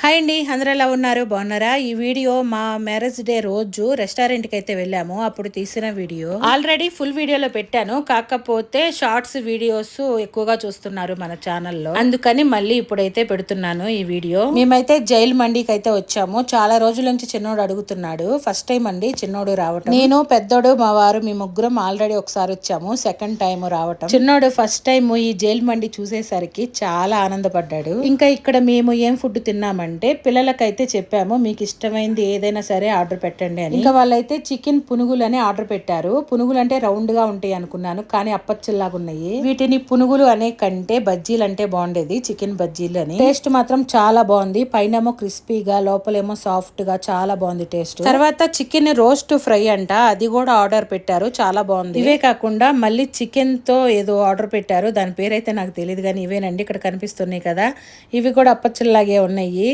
Hi అండి అందరూ ఎలా ఉన్నారు? బాగున్నారా? ఈ వీడియో మా మ్యారేజ్ డే రోజు రెస్టారెంట్కి అయితే వెళ్ళాము. అప్పుడు తీసిన వీడియో. ఆల్రెడీ ఫుల్ వీడియోలో పెట్టాను. కాకపోతే షార్ట్స్ వీడియోస్ ఎక్కువగా చూస్తున్నారు మన ఛానల్లో. అందుకని మళ్ళీ ఇప్పుడైతే పెడుతున్నాను ఈ వీడియో. మేమైతే జైల్ మండికి అయితే వచ్చాము. చాలా రోజుల నుంచి చిన్నోడు అడుగుతున్నాడు. ఫస్ట్ టైం అండి చిన్నోడు రావటం. నేను పెద్దోడు మా వారు మీ ముగ్గురం ఆల్రెడీ ఒకసారి వచ్చాము. సెకండ్ టైం రావటం. చిన్నోడు ఫస్ట్ టైం ఈ జైల్ మండి చూసేసరికి చాలా ఆనందపడ్డాడు. ఇంకా ఇక్కడ మేము ఏం ఫుడ్ తిన్నామండి అంటే పిల్లలకైతే చెప్పాము మీకు ఇష్టమైంది ఏదైనా సరే ఆర్డర్ పెట్టండి అని. ఇంకా వాళ్ళైతే చికెన్ పునుగులు అని ఆర్డర్ పెట్టారు. పునుగులు అంటే రౌండ్గా ఉంటాయి అనుకున్నాను కానీ అప్పచ్చల్లాగా ఉన్నాయి వీటిని పునుగులు అనే కంటే బజ్జీలు అంటే బాగుండేది చికెన్ బజ్జీలు అని. టేస్ట్ మాత్రం చాలా బాగుంది. పైనేమో క్రిస్పీగా లోపలేమో సాఫ్ట్గా చాలా బాగుంది టేస్ట్. తర్వాత చికెన్ రోస్ట్ ఫ్రై అంట అది కూడా ఆర్డర్ పెట్టారు చాలా బాగుంది. ఇవే కాకుండా మళ్ళీ చికెన్తో ఏదో ఆర్డర్ పెట్టారు దాని పేరైతే నాకు తెలియదు కానీ ఇవేనండి ఇక్కడ కనిపిస్తున్నాయి కదా. ఇవి కూడా అప్పచ్చల్లాగే ఉన్నాయి.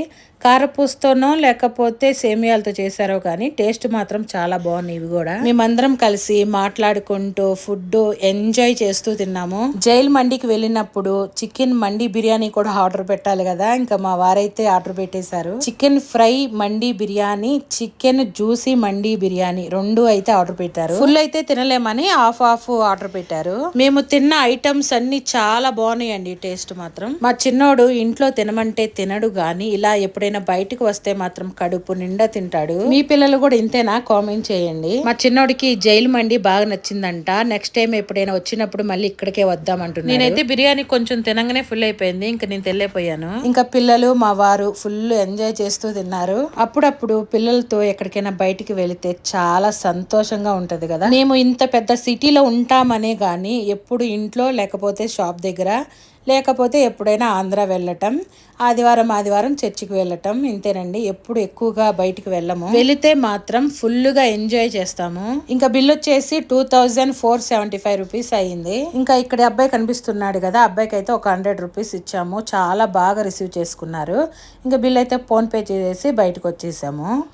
కారపూస్తోనో లేకపోతే సేమియాలతో చేశారో కానీ టేస్ట్ మాత్రం చాలా బాగున్నాయి ఇవి కూడా. మేమందరం కలిసి మాట్లాడుకుంటూ ఫుడ్ ఎంజాయ్ చేస్తూ తిన్నాము. జైల్ మండికి వెళ్ళినప్పుడు చికెన్ మండి బిర్యానీ కూడా ఆర్డర్ పెట్టాలి కదా ఇంకా మా వారైతే ఆర్డర్ పెట్టేశారు. Chicken fry mandi biryani chicken juicy mandi biryani రెండు అయితే ఆర్డర్ పెట్టారు. ఫుల్ అయితే తినలేమని హాఫ్ హాఫ్ ఆర్డర్ పెట్టారు. మేము తిన్న ఐటమ్స్ అన్ని చాలా బాగున్నాయండి టేస్ట్ మాత్రం. మా చిన్నోడు ఇంట్లో తినమంటే తినడు గాని ఇలా ఎప్పుడైనా బయటకు వస్తే మాత్రం కడుపు నిండా తింటాడు. మీ పిల్లలు కూడా ఇంతేనా? కామెంట్ చేయండి. మా చిన్నోడికి జైలు మండి బాగా నచ్చిందంట. నెక్స్ట్ టైం ఎప్పుడైనా వచ్చినప్పుడు మళ్ళీ ఇక్కడికే వద్దామంటున్నాను నేనైతే బిర్యానీ కొంచెం తినంగానే ఫుల్ అయిపోయింది. ఇంకా నేను తెల్లిపోయాను. ఇంకా పిల్లలు మా వారు ఫుల్ ఎంజాయ్ చేస్తూ తిన్నారు. అప్పుడప్పుడు పిల్లలతో ఎక్కడికైనా బయటికి వెళితే చాలా సంతోషంగా ఉంటది కదా. మేము ఇంత పెద్ద సిటీలో ఉంటామనే గాని ఎప్పుడు ఇంట్లో లేకపోతే షాప్ దగ్గర లేకపోతే ఎప్పుడైనా ఆంధ్ర వెళ్ళటం ఆదివారం ఆదివారం చర్చికి వెళ్ళటం ఇంతేనండి. ఎప్పుడు ఎక్కువగా బయటికి వెళ్ళము. వెళితే మాత్రం ఫుల్గా ఎంజాయ్ చేస్తాము. ఇంకా బిల్ వచ్చేసి two thousand four seventy five rupees అయ్యింది. ఇంకా ఇక్కడ అబ్బాయి కనిపిస్తున్నాడు కదా అబ్బాయికి అయితే ఒక హండ్రెడ్ రూపీస్ ఇచ్చాము. చాలా బాగా రిసీవ్ చేసుకున్నారు. ఇంకా బిల్ అయితే ఫోన్ పే చేసేసి బయటకు వచ్చేసాము.